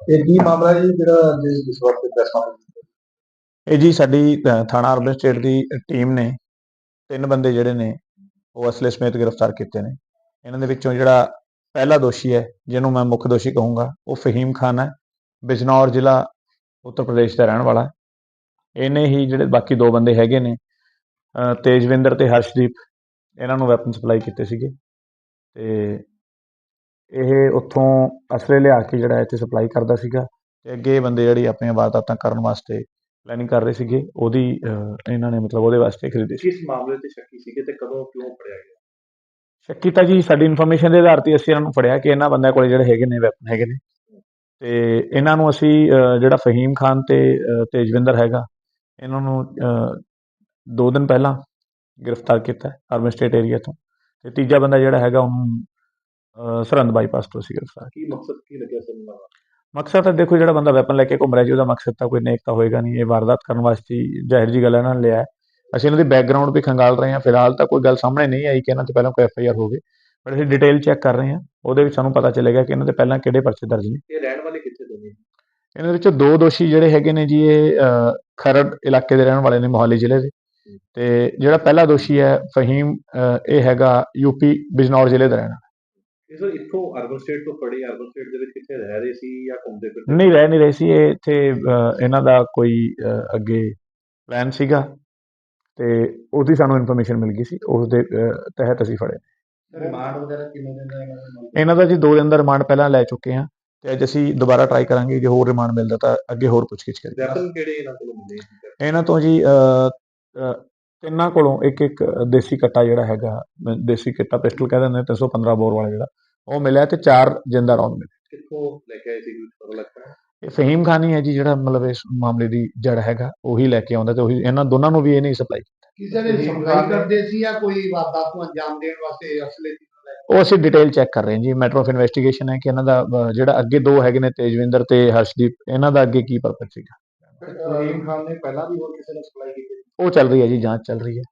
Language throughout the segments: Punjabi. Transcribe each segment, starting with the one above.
ਇਹ ਕੀ ਮਾਮਲਾ ਜੀ ਜਿਹੜਾ ਜਿਸ ਇਸ ਵਕਤ ਪ੍ਰੈਸ ਕਾਨਫਰੰਸ ਇਹ ਜੀ ਸਾਡੀ ਅ, ਥਾਣਾ ਅਰਬਨ ਸਟੇਟ ਦੀ ਟੀਮ ਨੇ ਤਿੰਨ ਬੰਦੇ ਜਿਹੜੇ ਨੇ ਉਹ ਅਸਲੇ ਸਮੇਤ ਗ੍ਰਿਫਤਾਰ ਕੀਤੇ ਨੇ। ਇਹਨਾਂ ਦੇ ਵਿੱਚੋਂ ਜਿਹੜਾ ਪਹਿਲਾ ਦੋਸ਼ੀ ਹੈ ਜਿਹਨੂੰ ਮੈਂ ਮੁੱਖ ਦੋਸ਼ੀ ਕਹੂੰਗਾ ਉਹ ਫਹੀਮ ਖਾਨ ਹੈ ਬਿਜਨੌਰ ਜ਼ਿਲ੍ਹਾ ਉੱਤਰ ਪ੍ਰਦੇਸ਼ ਦਾ ਰਹਿਣ ਵਾਲਾ ਹੈ। ਇਹਨੇ ਹੀ ਜਿਹੜੇ ਬਾਕੀ ਦੋ ਬੰਦੇ ਹੈਗੇ ਨੇ ਅ, ਤੇਜਵਿੰਦਰ ਤੇ ਹਰਸ਼ਦੀਪ ਇਹਨਾਂ ਨੂੰ ਵੈਪਨ ਸਪਲਾਈ ਕੀਤੇ ਸੀਗੇ। ਤੇ ਇਹ ਉੱਥੋਂ ਅਸਲੇ ਲਿਆ ਕੇ ਜਿਹੜਾ ਇੱਥੇ ਸਪਲਾਈ ਕਰਦਾ ਸੀਗਾ ਤੇ ਅੱਗੇ ਇਹ ਬੰਦੇ ਜਿਹੜੀ ਆਪਣੀਆਂ ਵਾਰਦਾਤਾਂ ਕਰਨ ਵਾਸਤੇ ਪਲੈਨਿੰਗ ਕਰ ਰਹੇ ਸੀਗੇ ਉਹਦੀ ਇਹਨਾਂ ਨੇ ਮਤਲਬ ਉਹਦੇ ਵਾਸਤੇ ਖਰੀਦੀ ਸੀ। ਕਿਸ ਮਾਮਲੇ ਤੇ ਸ਼ੱਕੀ ਸੀਗੇ ਤੇ ਕਦੋਂ ਕਿਉਂ ਫੜਿਆ ਗਿਆ? ਸ਼ੱਕੀ ਤਾਂ ਜੀ ਸਾਡੀ ਇਨਫੋਰਮੇਸ਼ਨ ਦੇ ਆਧਾਰ ਤੇ ਅਸੀਂ ਇਹਨਾਂ ਨੂੰ ਫੜਿਆ ਕਿ ਇਹਨਾਂ ਬੰਦਿਆਂ ਕੋਲੇ ਜਿਹੜੇ ਹੈਗੇ ਨੇ ਵੈਪਨ ਹੈਗੇ ਨੇ। ਤੇ ਇਹਨਾਂ ਨੂੰ ਅਸੀਂ ਜਿਹੜਾ ਫਹੀਮ ਖਾਨ ਤੇ ਤੇਜਵਿੰਦਰ ਹੈਗਾ ਇਹਨਾਂ ਨੂੰ ਦੋ ਦਿਨ ਪਹਿਲਾਂ ਗ੍ਰਿਫਤਾਰ ਕੀਤਾ ਹੈ ਅਰਬਨ ਸਟੇਟ ਏਰੀਆ ਤੋਂ। ਤੇ ਤੀਜਾ ਬੰਦਾ ਜਿਹੜਾ ਹੈਗਾ ਉਹਨੂੰ ਸਰਹੰਦ ਬਾਈਪਾਸ ਤੋਂ ਅਸੀਂ ਗ੍ਰਿਫਤਾਰ ਕੀ ਮਕਸਦ ਕੀ ਲੱਗਿਆ ਸਰ ਉਹਨਾਂ ਦਾ ਮਕਸਦ ਤਾਂ ਦੇਖੋ ਜਿਹੜਾ ਬੰਦਾ ਵੈਪਨ ਲੈ ਕੇ ਘੁੰਮ ਰਿਹਾ ਜੀ ਉਹਦਾ ਮਕਸਦ ਤਾਂ ਕੋਈ ਨੇਕ ਤਾਂ ਹੋਏਗਾ ਨਹੀਂ। ਇਹ ਵਾਰਦਾਤ ਕਰਨ ਵਾਸਤੇ ਜ਼ਾਹਿਰ ਜੀ ਗੱਲ ਇਹਨਾਂ ਨੇ ਲਿਆ। ਅਸੀਂ ਇਹਨਾਂ ਦੀ ਬੈਕਗ੍ਰਾਉਂਡ ਵੀ ਖੰਗਾਲ ਰਹੇ ਹਾਂ। ਫਿਲਹਾਲ ਤਾਂ ਕੋਈ ਗੱਲ ਸਾਹਮਣੇ ਨਹੀਂ ਆਈ ਕਿ ਇਹਨਾਂ ਤੇ ਪਹਿਲਾਂ ਕੋਈ ਐਫ ਆਈ ਆਰ ਹੋਵੇ। ਪਰ ਅਸੀਂ ਡਿਟੇਲ ਚੈੱਕ ਕਰ ਰਹੇ ਹਾਂ। ਉਹਦੇ ਵਿੱਚ ਸਾਨੂੰ ਪਤਾ ਚੱਲੇਗਾ ਕਿ ਇਹਨਾਂ ਦੇ ਪਹਿਲਾਂ ਕਿਹੜੇ ਪਰਚੇ ਦਰਜ ਨੇ। ਇਹ ਰਹਿਣ ਵਾਲੇ ਕਿੱਥੇ ਦੇ ਨੇ? ਇਹਨਾਂ ਵਿੱਚੋਂ ਦੋ ਦੋਸ਼ੀ ਜਿਹੜੇ ਹੈਗੇ ਨੇ ਜੀ ਇਹ ਖਰੜ ਇਲਾਕੇ ਦੇ ਰਹਿਣ ਵਾਲੇ ਨੇ ਮੋਹਾਲੀ ਜ਼ਿਲ੍ਹੇ ਦੇ। ਤੇ ਜਿਹੜਾ ਪਹਿਲਾ ਦੋਸ਼ੀ ਹੈ ਫਹੀਮ ਇਹ ਹੈਗਾ ਯੂਪੀ ਬਿਜਨੌਰ ਜ਼ਿਲ੍ਹੇ ਦਾ ਰਹਿਣ। ਇਹ ਸਰ ਇੱਥੋਂ ਅਰਬਨ ਸਟੇਟ ਤੋਂ ਫੜੇ ਅਰਬਨ ਸਟੇਟ ਦੇ ਵਿੱਚ ਕਿੱਥੇ ਰਹਿ ਰਹੇ ਸੀ ਜਾਂ ਘੁੰਮਦੇ ਫਿਰਦੇ ਨਹੀਂ ਰਹਿ ਨਹੀਂ ਰਹੇ ਸੀ। ਇਹ ਇੱਥੇ ਇਹਨਾਂ ਦਾ ਕੋਈ ਅੱਗੇ ਪਲਾਨ ਸੀਗਾ ਤੇ ਉਹਦੀ ਸਾਨੂੰ ਇਨਫੋਰਮੇਸ਼ਨ ਮਿਲ ਗਈ ਸੀ। ਉਸ ਦੇ ਤਹਿਤ ਅਸੀਂ ਫੜੇ। ਰਿਮਾਂਡ ਵਗੈਰਾ ਕਿੰਨੇ ਦਿਨ ਦਾ ਇਹਨਾਂ ਦਾ ਜੀ ਦੋ ਦਿਨ ਦਾ ਰਿਮਾਂਡ ਪਹਿਲਾਂ ਲੈ ਚੁੱਕੇ ਹਾਂ ਤੇ ਅੱਜ ਅਸੀਂ ਦੁਬਾਰਾ ਟਰਾਈ ਕਰਾਂਗੇ ਜੇ ਹੋਰ ਰਿਮਾਂਡ ਮਿਲਦਾ ਤਾਂ ਅੱਗੇ ਹੋਰ ਪੁੱਛਗਿੱਛ ਕਰਾਂਗੇ ਕਿਹੜੇ ਇਹਨਾਂ ਕੋਲੋਂ ਮਿਲੇ ਸੀ? ਇਹਨਾਂ ਤੋਂ ਜੀ ਤਿੰਨਾਂ ਕੋਲੋਂ ਇੱਕ ਇੱਕ ਦੇਸੀ ਕੱਟਾ ਜਿਹੜਾ ਹੈਗਾ ਦੇਸੀ ਕੱਟਾ ਪਿਸਟਲ ਕਹਿੰਦੇ ਨੇ 315 ਬੋਰ ਵਾਲਾ ਜਿਹੜਾ ਉਹ ਮਿਲਿਆ ਤੇ ਚਾਰ ਜਿੰਦਾ ਰੌਂਦ ਮਿਲੇ। ਕਿੱਥੋਂ ਲੈ ਕੇ ਆਏ ਸੀ ਕੁਝ ਪਤਾ ਲੱਗਦਾ ਹੈ? ਇਹ ਫਹੀਮ ਖਾਨ ਹੀ ਜੀ ਜਿਹੜਾ ਮਤਲਬ ਇਸ ਮਾਮਲੇ ਦੀ ਜੜ ਹੈਗਾ ਉਹੀ ਲੈ ਕੇ ਆਉਂਦਾ ਤੇ ਉਹੀ ਇਹਨਾਂ ਦੋਨਾਂ ਨੂੰ ਵੀ ਇਹ ਨਹੀਂ ਸਪਲਾਈ ਕਿਸੇ ਨੇ ਸਪਲਾਈ ਕਰਦੇ ਸੀ ਜਾਂ ਕੋਈ ਵਾਰਦਾਤ ਨੂੰ ਅੰਜਾਮ ਦੇਣ ਵਾਸਤੇ ਅਸਲੇ ਉਹ ਅਸੀਂ ਡਿਟੇਲ ਚੈੱਕ ਕਰ ਰਹੇ ਹਾਂ ਜੀ ਮੈਟਰ ਆਫ ਇਨਵੈਸਟੀਗੇਸ਼ਨ ਹੈ ਕਿ ਇਹਨਾਂ ਦਾ ਜਿਹੜਾ ਅੱਗੇ ਦੋ ਹੈਗੇ ਨੇ ਤੇਜਵਿੰਦਰ ਤੇ ਹਰਸ਼ਦੀਪ ਇਹਨਾਂ ਦਾ ਅੱਗੇ ਕੀ ਪਰਪਸ ਸੀਗਾ। ਰਹੀਮ ਖਾਨ ਨੇ ਪਹਿਲਾਂ ਵੀ ਹੋਰ ਕਿਸੇ ਨੂੰ ਸਪਲਾਈ ਕੀਤੀ ਉਹ ਚੱਲ ਰਹੀ ਹੈ ਜੀ ਜਾਂਚ ਚੱਲ ਰਹੀ ਹੈ।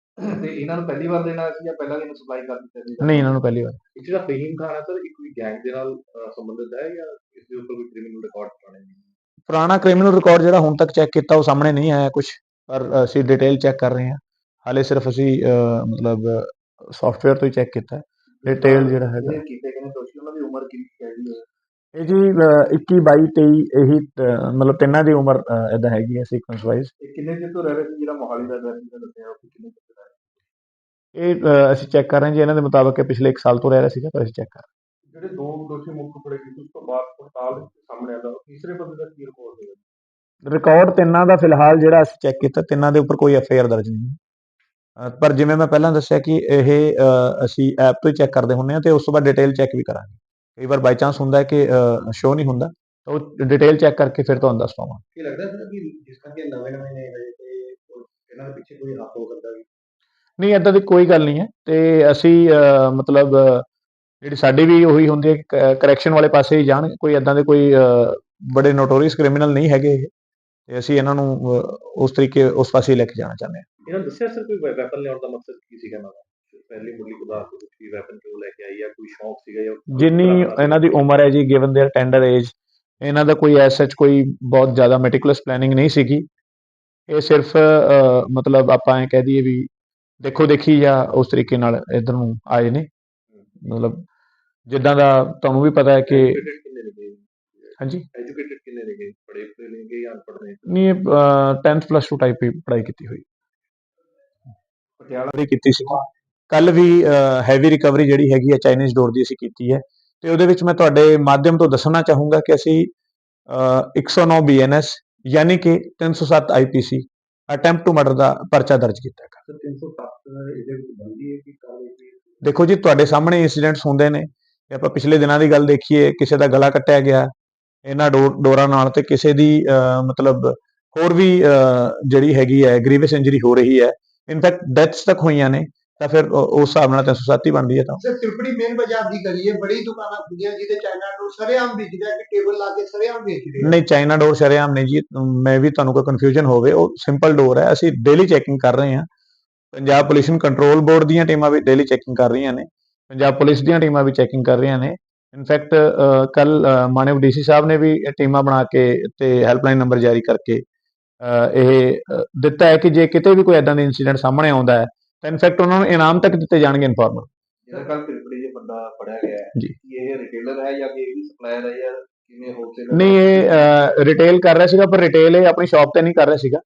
ਤੇ ਇਹਨਾਂ ਨੂੰ ਪਹਿਲੀ ਵਾਰ ਦੇਣਾ ਸੀ ਜਾਂ ਪਹਿਲਾਂ ਵੀ ਇਹਨੂੰ ਸਪਲਾਈ ਕਰ ਦਿੱਤਾ ਸੀ? ਨਹੀਂ ਇਹਨਾਂ ਨੂੰ ਪਹਿਲੀ ਵਾਰ। ਇਹ ਜਿਹੜਾ ਫਹੀਮ ਖਾਨ ਹੈ ਸਰ ਇਹ ਕੋਈ ਗੈਂਗ ਦੇ ਨਾਲ ਅਹ, ਸੰਬੰਧਿਤ ਹੈ ਜਾਂ ਇਸ ਦੇ ਉੱਪਰ ਕੋਈ ਕ੍ਰਿਮੀਨਲ ਰਿਕਾਰਡ ਪੁਰਾਣੇ ਨੇ ਪੁਰਾਣਾ ਕ੍ਰਿਮੀਨਲ ਰਿਕਾਰਡ ਜਿਹੜਾ ਹੁਣ ਤੱਕ ਚੈੱਕ ਕੀਤਾ ਉਹ ਸਾਹਮਣੇ ਨਹੀਂ ਆਇਆ ਕੁਝ ਪਰ ਅਸੀਂ ਡਿਟੇਲ ਚੈੱਕ ਕਰ ਰਹੇ ਹਾਂ। ਹਾਲੇ ਸਿਰਫ ਅਸੀਂ ਅ, ਮਤਲਬ ਸੌਫਟਵੇਅਰ ਤੋਂ ਹੀ ਚੈੱਕ ਕੀਤਾ। ਡਿਟੇਲ ਜਿਹੜਾ ਹੈਗਾ। ਕੀਤੇ ਗਏ ਨੇ ਦੋਸ਼ੀ ਉਹਨਾਂ ਦੀ ਉਮਰ ਕਿੰਨੀ ਹੈਗੀ ਹੈ? ਇਹ ਜੀ ਅ, 21 22 23 ਇਹੀ ਮਤਲਬ ਤਿੰਨਾਂ ਦੀ ਉਮਰ ਇਦਾਂ ਹੈਗੀ ਹੈ ਸੀਕੁਐਂਸ ਵਾਈਜ਼ ਇਹ ਕਿੰਨੇ ਦਿਨ ਤੋਂ ਰਹਿ ਰਹੇ ਸੀ ਜਿਹੜਾ ਮੋਹਾਲੀ ਦਾ ਰਹਿ ਦਾ ਦੱਸਿਆ ਉਹ ਕਿੰਨੇ ਰਹਿ ਰਹੇ ਇਹ ਅਸੀਂ ਚੈੱਕ ਕਰ ਰਹੇ ਜੀ ਇਹਨਾਂ ਦੇ ਮੁਤਾਬਕ ਪਿਛਲੇ 1 ਸਾਲ ਤੋਂ ਰਹਿ ਰਿਹਾ ਸੀਗਾ ਪਰ ਅਸੀਂ ਚੈੱਕ ਕਰ ਜਿਹੜੇ ਦੋ ਦੋਸ਼ੀ ਮੁੱਖ ਫੜੇ ਗਏ ਉਸ ਤੋਂ ਬਾਅਦ ਪੜਤਾਲ ਸਾਹਮਣੇ ਆਉਂਦਾ ਤੀਸਰੇ ਬੰਦੇ ਦਾ ਕੀ ਰਿਪੋਰਟ ਹੋਇਆ ਹਾਂ ਰਿਕਾਰਡ ਤਿੰਨਾਂ ਦਾ ਫਿਲਹਾਲ ਜਿਹੜਾ ਅਸੀਂ ਚੈੱਕ ਕੀਤਾ ਤਿੰਨਾਂ ਦੇ ਉੱਪਰ ਕੋਈ ਐਫ ਆਈ ਆਰ ਦਰਜ ਨਹੀਂ ਪਰ ਜਿਵੇਂ ਮੈਂ ਪਹਿਲਾਂ ਦੱਸਿਆ ਕਿ ਇਹ ਅਸੀਂ ਐਪ ਤੋਂ ਚੈੱਕ ਕਰਦੇ ਹੁੰਦੇ ਹਾਂ ਤੇ ਉਸ ਤੋਂ ਬਾਅਦ ਡਿਟੇਲ ਚੈੱਕ ਵੀ ਕਰਾਂਗੇ। ਕਈ ਵਾਰ ਬਾਈ ਚਾਂਸ ਹੁੰਦਾ ਹੈ ਕਿ ਸ਼ੋ ਨਹੀਂ ਹੁੰਦਾ ਤਾਂ ਉਹ ਡਿਟੇਲ ਚੈੱਕ ਕਰਕੇ ਫਿਰ ਤੁਹਾਨੂੰ ਦੱਸ ਪਾਵਾਂ ਕੀ ਲੱਗਦਾ ਸਰ ਕਿ ਜਿਸ ਕਰਕੇ ਨਵੇਂ ਨਵੇਂ ਨੇ ਹਜੇ ਤੇ ਇਹਨਾਂ ਦੇ ਪਿੱਛੇ ਕੋਈ ਹੱਥ ਹੋ ਸਕਦਾ ਵੀ? ਨਹੀਂ ਏਦਾਂ ਦੀ ਕੋਈ ਗੱਲ ਨਹੀਂ ਹੈ ਤੇ ਅਸੀਂ ਮਤਲਬ ਜਿਹੜੀ ਸਾਡੀ ਵੀ ਉਹੀ ਹੁੰਦੀ ਹੈ ਕਰੈਕਸ਼ਨ ਵਾਲੇ ਪਾਸੇ ਹੀ ਜਾਣ ਕੋਈ ਏਦਾਂ ਦੇ ਕੋਈ ਬੜੇ ਨੋਟੋਰੀਅਸ ਕ੍ਰਿਮੀਨਲ ਨਹੀਂ ਹੈਗੇ ਤੇ ਅਸੀਂ ਇਹਨਾਂ ਨੂੰ ਉਸ ਤਰੀਕੇ ਉਸ ਪਾਸੇ ਲੈ ਕੇ ਜਾਣਾ ਚਾਹੁੰਦੇ ਹਾਂ। ਇਹਨਾਂ ਨੇ ਦੱਸਿਆ ਸਰ ਕੋਈ ਵੈਪਨ ਲਿਆਉਣ ਦਾ ਮਕਸਦ ਕੀ ਸੀਗਾ ਦਾ? ਪਹਿਲੀ ਮੁੱਢਲੀ ਪਦਾਰਥ ਤੋਂ ਕੁਝ ਵੀ ਵੈਪਨ ਕਿਉਂ ਲੈ ਕੇ ਆਈ ਜਾਂ ਕੋਈ ਸ਼ੌਂਕ ਸੀਗਾ ਜਾਂ ਜਿੰਨੀ ਇਹਨਾਂ ਦੀ ਉਮਰ ਹੈ ਜੀ ਗਿਵਨ देयर ਟੈਂਡਰ ਏਜ ਇਹਨਾਂ ਦਾ ਕੋਈ ਐਸ ਸੱਚ ਕੋਈ ਬਹੁਤ ਜ਼ਿਆਦਾ ਮੈਟੀਕੂਲਸ ਪਲੈਨਿੰਗ ਨਹੀਂ ਸੀਗੀ ਇਹ ਸਿਰਫ ਅ, ਮਤਲਬ ਆਪਾਂ ਇਹ ਕਹਿ ਦਈਏ ਵੀ ਦੇਖੋ ਦੇਖੀ ਜਾਂ ਉਸ ਤਰੀਕੇ ਨਾਲ ਇਧਰ ਨੂੰ ਆਏ ਨੇ ਮਤਲਬ ਜਿੱਦਾਂ ਦਾ ਤੁਹਾਨੂੰ ਵੀ ਪਤਾ ਹੈ ਕਿ Educated ਕਿੰਨੇ ਨੇ ਗਏ ਹਾਂਜੀ ਐਜੂਕੇਟਡ ਕਿੰਨੇ ਨੇ ਗਏ ਪੜੇ ਪੜੇ ਨੇ ਗਏ ਜਾਂ ਅਨਪੜ੍ਹ ਨੇ ਨਹੀਂ 10th ਪਲੱਸ 2 ਟਾਈਪ ਹੀ ਪੜ੍ਹਾਈ ਕੀਤੀ ਹੋਈ ਪਟਿਆਲਾ ਰਿਕਵਰੀ ਕੀਤੀ ਸੀ ਕੱਲ ਵੀ ਹੈਵੀ ਰਿਕਵਰੀ ਜਿਹੜੀ ਹੈਗੀ ਹੈ ਚਾਈਨੀਜ਼ ਡੋਰ ਦੀ ਅਸੀਂ ਕੀਤੀ ਹੈ। ਤੇ ਉਹਦੇ ਵਿੱਚ ਮੈਂ ਤੁਹਾਡੇ ਮਾਧਿਅਮ ਤੋਂ ਦੱਸਣਾ ਚਾਹੂੰਗਾ ਕਿ ਅਸੀਂ ਅ, 109 ਬੀਐਨਐਸ ਯਾਨੀ ਕਿ 307 ਆਈਪੀਸੀ ਅਟੈਂਪਟ ਟੂ ਮਰਡਰ ਦਾ ਪਰਚਾ ਦਰਜ ਕੀਤਾ ਹੈ। ਸਰ 307 ਇਹਦੇ ਵਿੱਚ ਬੰਦੀ ਹੈ ਕਿ ਕਾਲੇ ਦੇਖੋ ਜੀ ਤੁਹਾਡੇ ਸਾਹਮਣੇ ਇਨਸੀਡੈਂਟਸ ਹੁੰਦੇ ਨੇ। ਜੇ ਆਪਾਂ ਪਿਛਲੇ ਦਿਨਾਂ ਦੀ ਗੱਲ ਦੇਖੀਏ ਕਿਸੇ ਦਾ ਗਲਾ ਕੱਟਿਆ ਗਿਆ ਇਹਨਾਂ ਡੋਰ ਨਾਲ ਤੇ ਕਿਸੇ ਦੀ ਮਤਲਬ ਹੋਰ ਵੀ ਜਿਹੜੀ ਹੈਗੀ ਹੈ ਗ੍ਰੀਵਸ ਇੰਜਰੀ ਹੋ ਰਹੀ ਹੈ। ਇਨਫੈਕਟ ਡੈਥਸ ਤੱਕ ਹੋਈਆਂ ਨੇ। ਤਾਂ ਫਿਰ ਉਸ ਹਿਸਾਬ ਨਾਲ 307 ਹੀ ਬਣਦੀ ਹੈ ਤਾਂ। ਸਰ ਤਿਰਪੜੀ ਮੇਨ ਬਾਜ਼ਾਰ ਦੀ ਗਲੀ ਹੈ ਬੜੀ ਦੁਕਾਨਾਂ ਖੁੱਲੀਆਂ ਜਿਹਦੇ ਚਾਈਨਾ ਡੋਰ ਸਰੇਆਮ ਵਿਕਦਾ ਕਿ ਟੇਬਲ ਲਾ ਕੇ ਸਰੇਆਮ ਵੇਚਦੇ ਨਹੀਂ ਚਾਈਨਾ ਡੋਰ ਸ਼ਰੇਆਮ ਨਹੀਂ ਜੀ ਮੈਂ ਵੀ ਤੁਹਾਨੂੰ ਕੋਈ ਕਨਫਿਊਜ਼ਨ ਹੋਵੇ ਉਹ ਸਿੰਪਲ ਡੋਰ ਹੈ ਅਸੀਂ ਡੇਲੀ ਚੈਕਿੰਗ ਕਰ ਰਹੇ ਹਾਂ। ਪੰਜਾਬ ਪੋਲੂਸ਼ਨ ਕੰਟਰੋਲ ਬੋਰਡ ਦੀਆਂ ਟੀਮਾਂ ਵੀ ਡੇਲੀ ਚੈਕਿੰਗ ਕਰ ਰਹੀਆਂ ਨੇ ਪੰਜਾਬ ਪੁਲਿਸ ਦੀਆਂ ਟੀਮਾਂ ਵੀ ਚੈਕਿੰਗ ਕਰ ਰਹੀਆਂ ਨੇ। ਇਨਫੈਕਟ ਕੱਲ ਮਾਨਯੋਗ ਡੀਸੀ ਸਾਹਿਬ ਨੇ ਵੀ ਟੀਮਾਂ ਬਣਾ ਕੇ ਤੇ ਹੈਲਪਲਾਈਨ ਨੰਬਰ ਜਾਰੀ ਕਰਕੇ ਇਹ ਦਿੱਤਾ ਹੈ ਕਿ ਜੇ ਕਿਤੇ ਵੀ ਕੋਈ ਐਦਾਂ ਦਾ ਇਨਸੀਡੈਂਟ ਸਾਹਮਣੇ ਆਉਂਦਾ ਹੈ ਤਾਂ ਇਨਫੈਕਟ ਉਹਨਾਂ ਨੂੰ ਇਨਾਮ ਤੱਕ ਦਿੱਤੇ ਜਾਣਗੇ ਇਨਫਾਰਮਰ ਜਿਹੜਾ ਕੱਲ ਤ੍ਰਿਪੜੀ ਜੇ ਬੰਦਾ ਫੜਿਆ ਗਿਆ ਹੈ ਜੀ। ਇਹ ਰਿਟੇਲਰ ਹੈ ਜਾਂ ਕਿ ਇਹ ਵੀ ਸਪਲਾਇਰ ਹੈ ਜਾਂ ਕਿਵੇਂ ਹੋਲਸੇਲਰ ਨਹੀਂ ਇਹ ਰਿਟੇਲ ਕਰ ਰਿਹਾ ਸੀਗਾ ਪਰ ਰਿਟੇਲ ਇਹ ਆਪਣੀ ਸ਼ਾਪ ਤੇ ਨਹੀਂ ਕਰ ਰਿਹਾ ਸੀਗਾ।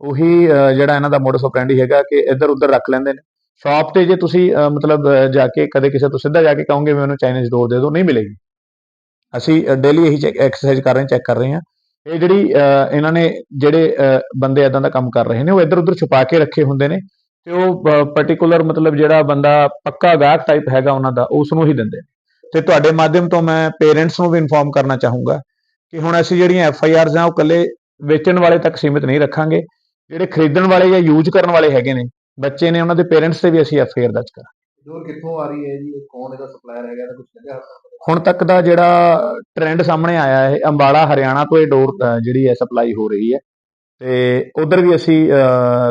ਉਹੀ ਅ, ਜਿਹੜਾ ਇਹਨਾਂ ਦਾ ਮੋਡਸ ਆਪਰੈਂਡੀ ਹੈਗਾ ਕਿ ਇੱਧਰ ਉੱਧਰ ਰੱਖ ਲੈਂਦੇ ਨੇ। ਸ਼ਾਪ ਤੇ ਜੇ ਤੁਸੀਂ ਅ, ਮਤਲਬ ਜਾ ਕੇ ਕਦੇ ਕਿਸੇ ਤੋਂ ਸਿੱਧਾ ਜਾ ਕੇ ਕਹੋਗੇ ਮੈਨੂੰ ਚਾਈਨੀਜ਼ ਡੋਰ ਦੇ ਦਿਓ ਨਹੀਂ ਮਿਲੇਗੀ। ਅਸੀਂ ਡੇਲੀ ਇਹੀ ਚੈੱਕ ਐਕਸਰਸਾਈਜ਼ ਕਰ ਰਹੇ ਹਾਂ ਚੈੱਕ ਕਰ ਰਹੇ ਹਾਂ। ਇਹ ਜਿਹੜੀ ਇਹਨਾਂ ਨੇ ਜਿਹੜੇ ਬੰਦੇ ਇਦਾਂ ਦਾ ਕੰਮ ਕਰ ਰਹੇ ਨੇ ਉਹ ਇੱਧਰ ਉੱਧਰ ਛੁਪਾ ਕੇ ਰੱਖੇ ਹੁੰਦੇ ਨੇ। ਤੇ ਉਹ ਪਾਰਟਿਕੂਲਰ ਮਤਲਬ ਜਿਹੜਾ ਬੰਦਾ ਪੱਕਾ ਗਾਹਕ ਟਾਈਪ ਹੈਗਾ ਉਹਨਾਂ ਦਾ ਉਸ ਨੂੰ ਹੀ ਦਿੰਦੇ ਨੇ। ਤੇ ਤੁਹਾਡੇ ਮਾਧਿਅਮ ਤੋਂ ਮੈਂ ਪੇਰੈਂਟਸ ਨੂੰ ਵੀ ਇਨਫੋਰਮ ਕਰਨਾ ਚਾਹੂੰਗਾ ਕਿ ਹੁਣ ਅਸੀਂ ਜਿਹੜੀਆਂ ਐਫ ਆਈ ਆਰਸ ਆ ਉਹ ਇਕੱਲੇ ਵੇਚਣ ਵਾਲੇ ਤੱਕ ਸੀਮਿਤ ਨਹੀਂ ਰੱਖਾਂਗੇ। ਜਿਹੜੇ ਖਰੀਦਣ ਵਾਲੇ ਜਾਂ ਯੂਜ਼ ਕਰਨ ਵਾਲੇ ਹੈਗੇ ਨੇ ਬੱਚੇ ਨੇ ਉਹਨਾਂ ਦੇ ਪੇਰੈਂਟਸ ਤੇ ਵੀ ਅਸੀਂ ਐਫ ਆਈ ਆਰ ਦਰਜ ਕਰਾਂਗੇ। ਡੋਰ ਕਿੱਥੋਂ ਆ ਰਹੀ ਹੈ ਜੀ ਕੌਣ ਇਹਦਾ ਸਪਲਾਇਰ ਹੈਗਾ ਤਾਂ ਕੁਝ ਲੱਗਿਆ ਹੁਣ ਤੱਕ ਦਾ ਜਿਹੜਾ ਟ੍ਰੈਂਡ ਸਾਹਮਣੇ ਆਇਆ ਹੈ ਅੰਬਾਲਾ ਹਰਿਆਣਾ ਤੋਂ ਇਹ ਡੋਰ ਜਿਹੜੀ ਹੈ ਸਪਲਾਈ ਹੋ ਰਹੀ ਹੈ। ਤੇ ਉਧਰ ਵੀ ਅਸੀਂ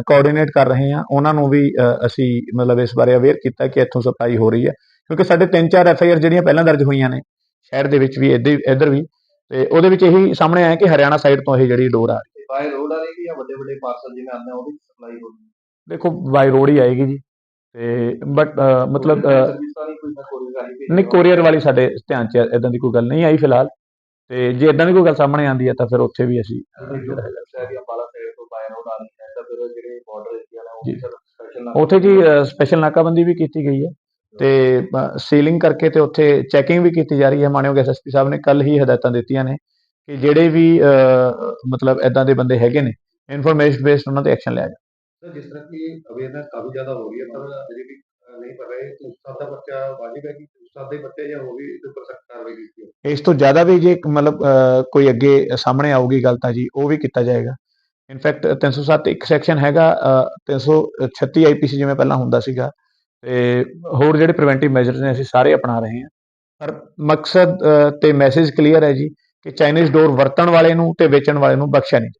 ਕੋਆਰਡੀਨੇਟ ਕਰ ਰਹੇ ਹਾਂ। ਉਹਨਾਂ ਨੂੰ ਵੀ ਅਸੀਂ ਮਤਲਬ ਇਸ ਬਾਰੇ ਅਵੇਅਰ ਕੀਤਾ ਕਿ ਇੱਥੋਂ ਸਪਲਾਈ ਹੋ ਰਹੀ ਹੈ। ਕਿਉਂਕਿ ਸਾਡੇ ਤਿੰਨ ਚਾਰ ਐਫ ਆਈ ਆਰ ਜਿਹੜੀਆਂ ਪਹਿਲਾਂ ਦਰਜ ਹੋਈਆਂ ਨੇ ਸ਼ਹਿਰ ਦੇ ਵਿੱਚ ਵੀ ਇੱਧਰ ਵੀ ਤੇ ਉਹਦੇ ਵਿੱਚ ਇਹੀ ਸਾਹਮਣੇ ਆਇਆ ਕਿ ਹਰਿਆਣਾ ਸਾਈਡ ਤੋਂ ਇਹ ਜਿਹੜੀ ਡੋਰ ਆ ਰਹੀ ਹੈ। ਬਾਏ ਰੋਡ ਵਾਲੇ ਵੀ ਜਾਂ ਵੱਡੇ ਵੱਡੇ ਪਾਰਸਲ ਜਿਵੇਂ ਆਉਂਦੇ ਆ ਉਹਦੀ ਸਪਲਾਈ ਹੋ ਰਹੀ ਦੇਖੋ ਬਾਈ ਰੋਡ ਹੀ ਆਏਗੀ ਜੀ। ਤੇ ਬਟ ਮਤਲਬ ਰਾਹੀਂ ਨਹੀਂ ਕੋਰੀਅਰ ਵਾਲੀ ਸਾਡੇ ਧਿਆਨ 'ਚ ਇਦਾਂ ਦੀ ਕੋਈ ਗੱਲ ਨਹੀਂ ਆਈ ਫਿਲਹਾਲ। ਤੇ ਜੇ ਇਦਾਂ ਦੀ ਕੋਈ ਗੱਲ ਸਾਹਮਣੇ ਆਉਂਦੀ ਹੈ ਤਾਂ ਫਿਰ ਉੱਥੇ ਵੀ ਅਸੀਂ ਜਿਹੜੇ ਉੱਥੇ ਜੀ ਸਪੈਸ਼ਲ ਨਾਕਾਬੰਦੀ ਵੀ ਕੀਤੀ ਗਈ ਹੈ ਤੇ ਸੀਲਿੰਗ ਕਰਕੇ ਤੇ ਉੱਥੇ ਚੈਕਿੰਗ ਵੀ ਕੀਤੀ ਜਾ ਰਹੀ ਹੈ। ਮਾਨਯੋਗ ਐਸਐਸਪੀ ਸਾਹਿਬ ਨੇ ਕੱਲ ਹੀ ਹਦਾਇਤਾਂ ਦਿੱਤੀਆਂ ਨੇ ਕਿ ਜਿਹੜੇ ਵੀ ਮਤਲਬ ਇਦਾਂ ਦੇ ਬੰਦੇ ਹੈਗੇ ਨੇ ਇਨਫੋਰਮੇਸ਼ਨ ਬੇਸਡ ਉਹਨਾਂ ਤੇ ਐਕਸ਼ਨ ਲਿਆ ਸਰ ਜਿਸ ਤਰ੍ਹਾਂ ਕਿ ਅਵੇਅਰਨੈਸ ਕਾਫੀ ਜ਼ਿਆਦਾ ਹੋ ਰਹੀ ਹੈ ਪਰ ਅ, ਨਹੀਂ ਪਤਾ ਹੈ ਕਿ ਉਸਤਾਦ ਦਾ ਬੱਚਾ ਵਾਜਿਬ ਹੈ ਕਿ ਉਸਤਾਦ ਦੇ ਬੱਚੇ ਜਾਂ ਹੋ ਵੀ ਇਹਦੇ ਉੱਪਰ ਸਖਤ ਕਾਰਵਾਈ ਕੀਤੀ ਹੋਵੇ। ਇਸ ਤੋਂ ਜ਼ਿਆਦਾ ਵੀ ਜੇ ਮਤਲਬ ਕੋਈ ਅੱਗੇ ਸਾਹਮਣੇ ਆਊਗੀ ਗੱਲ ਤਾਂ ਜੀ ਉਹ ਵੀ ਕੀਤਾ ਜਾਏਗਾ। ਇਨਫੈਕਟ 307 ਇੱਕ ਸੈਕਸ਼ਨ ਹੈਗਾ ਅ, 336 ਆਈਪੀਸੀ ਜਿਵੇਂ ਪਹਿਲਾਂ ਹੁੰਦਾ ਸੀਗਾ ਤੇ ਹੋਰ ਜਿਹੜੇ ਪ੍ਰੀਵੈਂਟਿਵ ਮੈਜਰਸ ਨੇ ਅਸੀਂ ਸਾਰੇ ਅਪਣਾ ਰਹੇ ਹਾਂ। ਪਰ ਮਕਸਦ ਤੇ ਮੈਸੇਜ ਕਲੀਅਰ ਹੈ ਜੀ ਕਿ ਚਾਈਨੀਜ਼ ਡੋਰ ਵਰਤਣ ਵਾਲੇ ਨੂੰ ਤੇ ਵੇਚਣ ਵਾਲੇ ਨੂੰ ਬਖਸ਼ਿਆ ਨਹੀਂ